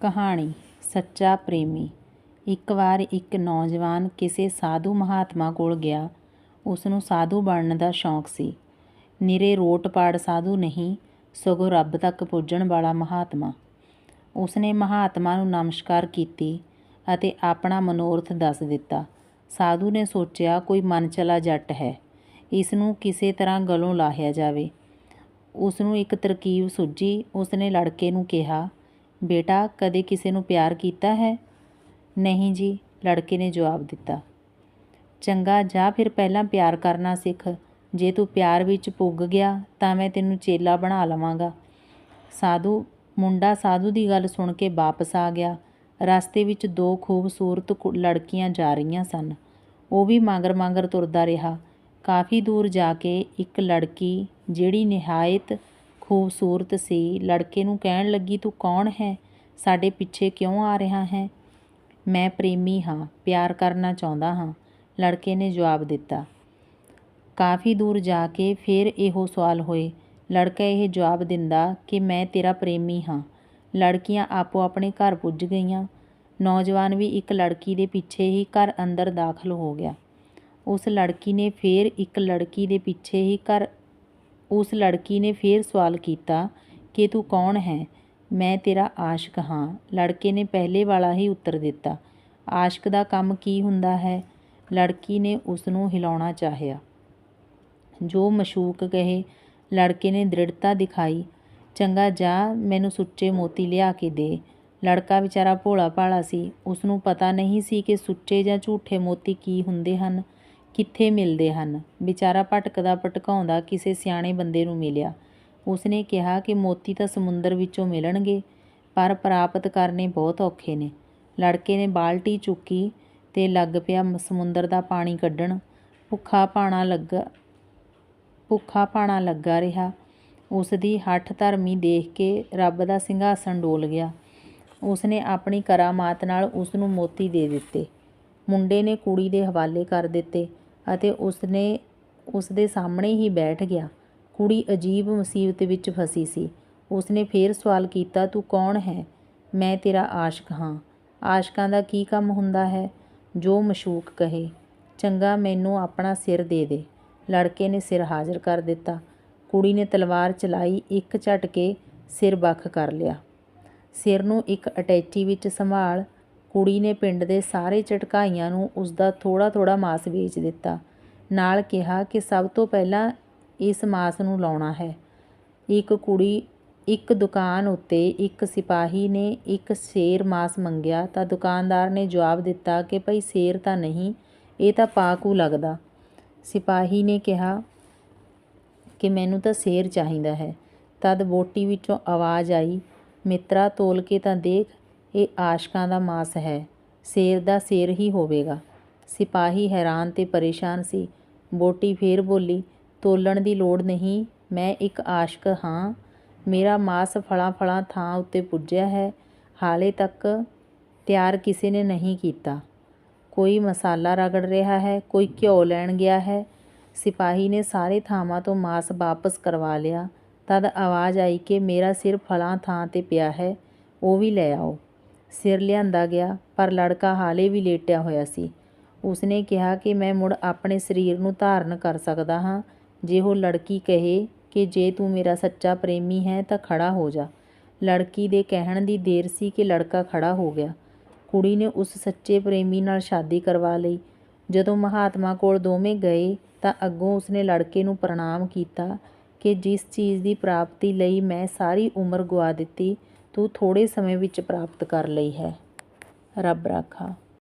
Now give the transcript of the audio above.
ਕਹਾਣੀ, ਸੱਚਾ ਪ੍ਰੇਮੀ। ਇੱਕ ਵਾਰ ਇੱਕ ਨੌਜਵਾਨ ਕਿਸੇ ਸਾਧੂ ਮਹਾਤਮਾ ਕੋਲ ਗਿਆ। ਉਸ ਨੂੰ ਸਾਧੂ ਬਣਨ ਦਾ ਸ਼ੌਂਕ ਸੀ। ਨਿਰੇ ਰੋਟ ਪਾੜ ਸਾਧੂ ਨਹੀਂ, ਸਗੋਂ ਰੱਬ ਤੱਕ ਪੁੱਜਣ ਵਾਲਾ ਮਹਾਤਮਾ। ਉਸਨੇ ਮਹਾਤਮਾ ਨੂੰ ਨਮਸਕਾਰ ਕੀਤੀ ਅਤੇ ਆਪਣਾ ਮਨੋਰਥ ਦੱਸ ਦਿੱਤਾ। ਸਾਧੂ ਨੇ ਸੋਚਿਆ, ਕੋਈ ਮਨਚਲਾ ਜੱਟ ਹੈ। ਇਸ ਨੂੰ ਕਿਸੇ ਤਰ੍ਹਾਂ ਗਲੋਂ ਲਾਹਿਆ ਜਾਵੇ। ਉਸ ਨੂੰ ਇੱਕ ਤਰਕੀਬ ਸੁੱਝੀ। ਉਸਨੇ ਲੜਕੇ ਨੂੰ ਕਿਹਾ ਬੇਟਾ, ਕਦੇ ਕਿਸੇ ਨੂੰ ਪਿਆਰ ਕੀਤਾ ਹੈ? ਨਹੀਂ ਜੀ, ਲੜਕੇ ਨੇ ਜਵਾਬ ਦਿੱਤਾ। ਚੰਗਾ, ਜਾ ਫਿਰ ਪਹਿਲਾਂ ਪਿਆਰ ਕਰਨਾ ਸਿੱਖ। ਜੇ ਤੂੰ ਪਿਆਰ ਵਿੱਚ ਪੁੱਗ ਗਿਆ, ਤਾਂ ਮੈਂ ਤੈਨੂੰ ਚੇਲਾ ਬਣਾ ਲਵਾਂਗਾ। ਸਾਧੂ, ਮੁੰਡਾ ਸਾਧੂ ਦੀ ਗੱਲ ਸੁਣ ਕੇ ਵਾਪਸ ਆ ਗਿਆ। ਰਸਤੇ ਵਿੱਚ ਦੋ ਖੂਬਸੂਰਤ ਕੁ- ਲੜਕੀਆਂ ਜਾ ਰਹੀਆਂ ਸਨ। ਉਹ ਵੀ ਮਗਰ ਮਗਰ ਤੁਰਦਾ ਰਿਹਾ। ਕਾਫੀ ਦੂਰ ਜਾ ਕੇ ਇੱਕ ਲੜਕੀ, ਜਿਹੜੀ ਨਿਹਾਇਤ ਖੂਬਸੂਰਤ ਸੀ। ਲੜਕੇ ਨੂੰ ਕਹਿਣ ਲੱਗੀ, ਤੂੰ ਕੌਣ ਹੈ? ਸਾਡੇ ਪਿੱਛੇ ਕਿਉਂ ਆ ਰਿਹਾ ਹੈ? ਮੈਂ ਪ੍ਰੇਮੀ ਹਾਂ, ਪਿਆਰ ਕਰਨਾ ਚਾਹੁੰਦਾ ਹਾਂ। ਲੜਕੇ ਨੇ ਜਵਾਬ ਦਿੱਤਾ। ਕਾਫੀ ਦੂਰ ਜਾ ਕੇ ਫਿਰ ਇਹੋ ਸਵਾਲ ਹੋਏ। ਲੜਕਾ ਇਹ ਜਵਾਬ ਦਿੰਦਾ ਕਿ, ਮੈਂ ਤੇਰਾ ਪ੍ਰੇਮੀ ਹਾਂ। ਲੜਕੀਆਂ ਆਪੋ ਆਪਣੇ ਘਰ ਪੁੱਜ ਗਈਆਂ। ਨੌਜਵਾਨ ਵੀ ਇੱਕ ਲੜਕੀ ਦੇ ਪਿੱਛੇ ਹੀ ਘਰ ਅੰਦਰ ਦਾਖਲ ਹੋ ਗਿਆ। ਉਸ ਲੜਕੀ ਨੇ ਫਿਰ ਇੱਕ ਲੜਕੀ ਦੇ ਪਿੱਛੇ ਹੀ ਘਰ ਉਸ ਲੜਕੀ ਨੇ ਫਿਰ ਸਵਾਲ ਕੀਤਾ ਕਿ ਤੂੰ ਕੌਣ ਹੈ? ਮੈਂ ਤੇਰਾ ਆਸ਼ਕ ਹਾਂ। ਲੜਕੇ ਨੇ ਪਹਿਲੇ ਵਾਲਾ ਹੀ ਉੱਤਰ ਦਿੱਤਾ, ਆਸ਼ਕ ਦਾ ਕੰਮ ਕੀ ਹੁੰਦਾ ਹੈ? ਲੜਕੀ ਨੇ ਉਸ ਨੂੰ ਹਿਲਾਉਣਾ ਚਾਹਿਆ। ਜੋ ਮਸ਼ੂਕ ਕਹੇ, ਲੜਕੇ ਨੇ ਦ੍ਰਿੜਤਾ ਦਿਖਾਈ। ਚੰਗਾ, ਜਾ, ਮੈਨੂੰ ਸੁੱਚੇ ਮੋਤੀ ਲਿਆ ਕੇ ਦੇ। ਲੜਕਾ ਵਿਚਾਰਾ ਭੋਲਾ ਭਾਲਾ ਸੀ। ਉਸ ਨੂੰ ਪਤਾ ਨਹੀਂ ਸੀ ਕਿ ਸੁੱਚੇ ਜਾਂ ਝੂਠੇ ਮੋਤੀ ਕੀ ਹੁੰਦੇ ਹਨ। ਕਿੱਥੇ ਮਿਲਦੇ ਹਨ? ਵਿਚਾਰਾ ਭਟਕਦਾ ਭਟਕਾਉਂਦਾ ਕਿਸੇ ਸਿਆਣੇ ਬੰਦੇ ਨੂੰ ਮਿਲਿਆ। ਉਸਨੇ ਕਿਹਾ ਕਿ ਮੋਤੀ ਤਾਂ ਸਮੁੰਦਰ ਵਿੱਚੋਂ ਮਿਲਣਗੇ, ਪਰ ਪ੍ਰਾਪਤ ਕਰਨੇ ਬਹੁਤ ਔਖੇ ਨੇ। ਲੜਕੇ ਨੇ ਬਾਲਟੀ ਚੁੱਕੀ ਤੇ ਲੱਗ ਪਿਆ ਸਮੁੰਦਰ ਦਾ ਪਾਣੀ ਕੱਢਣ। ਭੁੱਖਾ ਪਾਣਾ ਲੱਗਾ, ਭੁੱਖਾ ਪਾਣਾ ਲੱਗਾ ਰਿਹਾ। ਉਸ ਦੀ ਹੱਠ ਧਰਮੀ ਦੇਖ ਕੇ ਰੱਬ ਦਾ ਸਿੰਘਾਸਣ ਡੋਲ ਗਿਆ। ਉਸਨੇ ਆਪਣੀ ਕਰਾਮਾਤ ਨਾਲ ਉਸ ਨੂੰ ਮੋਤੀ ਦੇ ਦਿੱਤੇ। ਮੁੰਡੇ ਨੇ ਕੁੜੀ ਦੇ ਹਵਾਲੇ ਕਰ ਦਿੱਤੇ। ਅਤੇ ਉਸਨੇ ਉਸ ਦੇ ਸਾਹਮਣੇ ਹੀ ਬੈਠ ਗਿਆ। ਕੁੜੀ ਅਜੀਬ ਮੁਸੀਬਤ ਵਿੱਚ ਫਸੀ ਸੀ। ਉਸਨੇ ਫੇਰ ਸਵਾਲ ਕੀਤਾ, ਤੂੰ ਕੌਣ ਹੈ? ਮੈਂ ਤੇਰਾ ਆਸ਼ਕ ਹਾਂ। ਆਸ਼ਕਾਂ ਦਾ ਕੀ ਕੰਮ ਹੁੰਦਾ ਹੈ? ਜੋ ਮਸ਼ੂਕ ਕਹੇ, ਚੰਗਾ, ਮੈਨੂੰ ਆਪਣਾ ਸਿਰ ਦੇ ਦੇ। ਲੜਕੇ ਨੇ ਸਿਰ ਹਾਜ਼ਰ ਕਰ ਦਿੱਤਾ। ਕੁੜੀ ਨੇ ਤਲਵਾਰ ਚਲਾਈ, ਇੱਕ ਝਟਕੇ ਸਿਰ ਵੱਖ ਕਰ ਲਿਆ। ਸਿਰ ਨੂੰ ਇੱਕ ਅਟੈਚੀ ਵਿੱਚ ਸੰਭਾਲ ਕੁੜੀ ਨੇ ਪਿੰਡ ਦੇ ਸਾਰੇ ਝਟਕਾਈਆਂ ਨੂੰ ਉਸ ਦਾ ਥੋੜਾ ਥੋੜਾ ਮਾਸ ਵੇਚ ਦਿੱਤਾ। ਨਾਲ ਕਿਹਾ ਕਿ ਸਭ ਤੋਂ ਪਹਿਲਾਂ ਇਸ ਮਾਸ ਨੂੰ ਲਾਉਣਾ ਹੈ। ਇੱਕ ਕੁੜੀ, ਇੱਕ ਦੁਕਾਨ ਉੱਤੇ ਇੱਕ ਸਿਪਾਹੀ ਨੇ ਇੱਕ ਸ਼ੇਰ ਮਾਸ ਮੰਗਿਆ ਤਾਂ ਦੁਕਾਨਦਾਰ ਨੇ ਜਵਾਬ ਦਿੱਤਾ ਕਿ ਭਈ ਸ਼ੇਰ ਤਾਂ ਨਹੀਂ, ਇਹ ਤਾਂ ਪਾਕੂ ਲੱਗਦਾ। ਸਿਪਾਹੀ ਨੇ ਕਿਹਾ ਕਿ ਮੈਨੂੰ ਤਾਂ ਸ਼ੇਰ ਚਾਹੀਦਾ ਹੈ। ਤਦ ਬੋਟੀ ਵਿੱਚੋਂ ਆਵਾਜ਼ ਆਈ, ਮਿੱਤਰਾ ਤੋਲ ਕੇ ਤਾਂ ਦੇਖ ਇਹ ਆਸ਼ਕਾਂ ਦਾ ਮਾਸ ਹੈ। ਸ਼ੇਰ ਦਾ ਸ਼ੇਰ ਹੀ ਹੋਵੇਗਾ। ਸਿਪਾਹੀ ਹੈਰਾਨ ਤੇ ਪਰੇਸ਼ਾਨ ਸੀ। ਬੋਟੀ ਫੇਰ ਬੋਲੀ, ਤੋਲਣ ਦੀ ਲੋੜ ਨਹੀਂ, ਮੈਂ ਇੱਕ ਆਸ਼ਕ ਹਾਂ। ਮੇਰਾ ਮਾਸ ਫਲਾਂ ਫਲਾਂ ਥਾਂ ਉੱਤੇ ਪੁੱਜਿਆ ਹੈ। ਹਾਲੇ ਤੱਕ ਤਿਆਰ ਕਿਸੇ ਨੇ ਨਹੀਂ ਕੀਤਾ। ਕੋਈ ਮਸਾਲਾ ਰਗੜ ਰਿਹਾ ਹੈ, ਕੋਈ ਘਿਓ ਲੈਣ ਗਿਆ ਹੈ। ਸਿਪਾਹੀ ਨੇ ਸਾਰੇ ਥਾਵਾਂ ਤੋਂ ਮਾਸ ਵਾਪਸ ਕਰਵਾ ਲਿਆ। ਤਦ ਆਵਾਜ਼ ਆਈ ਕਿ ਮੇਰਾ ਸਿਰ ਫਲਾਂ ਥਾਂ ਤੇ ਪਿਆ ਹੈ, ਉਹ ਵੀ ਲੈ ਆਓ। ਸਿਰ ਲਿਆਂਦਾ ਗਿਆ, ਪਰ ਲੜਕਾ ਹਾਲੇ ਵੀ ਲੇਟਿਆ ਹੋਇਆ ਸੀ। ਉਸਨੇ ਕਿਹਾ ਕਿ ਮੈਂ ਮੁੜ ਆਪਣੇ ਸਰੀਰ ਨੂੰ ਧਾਰਨ ਕਰ ਸਕਦਾ ਹਾਂ। ਜੇ ਉਹ ਲੜਕੀ ਕਹੇ ਕਿ ਜੇ ਤੂੰ ਮੇਰਾ ਸੱਚਾ ਪ੍ਰੇਮੀ ਹੈ ਤਾਂ ਖੜਾ ਹੋ ਜਾ। ਲੜਕੀ ਦੇ ਕਹਿਣ ਦੀ ਦੇਰ ਸੀ ਕਿ ਲੜਕਾ ਖੜਾ ਹੋ ਗਿਆ। ਕੁੜੀ ਨੇ ਉਸ ਸੱਚੇ ਪ੍ਰੇਮੀ ਨਾਲ ਸ਼ਾਦੀ ਕਰਵਾ ਲਈ। ਜਦੋਂ ਮਹਾਤਮਾ ਕੋਲ ਦੋਵੇਂ ਗਏ ਤਾਂ ਅੱਗੋਂ ਉਸਨੇ ਲੜਕੇ ਨੂੰ ਪ੍ਰਣਾਮ ਕੀਤਾ ਕਿ ਜਿਸ ਚੀਜ਼ ਦੀ ਪ੍ਰਾਪਤੀ ਲਈ ਮੈਂ ਸਾਰੀ ਉਮਰ ਗਵਾ ਦਿੱਤੀ ਤੂੰ ਥੋੜ੍ਹੇ ਸਮੇਂ ਵਿੱਚ ਪ੍ਰਾਪਤ ਕਰ ਲਈ ਹੈ। ਰੱਬ ਰਾਖਾ।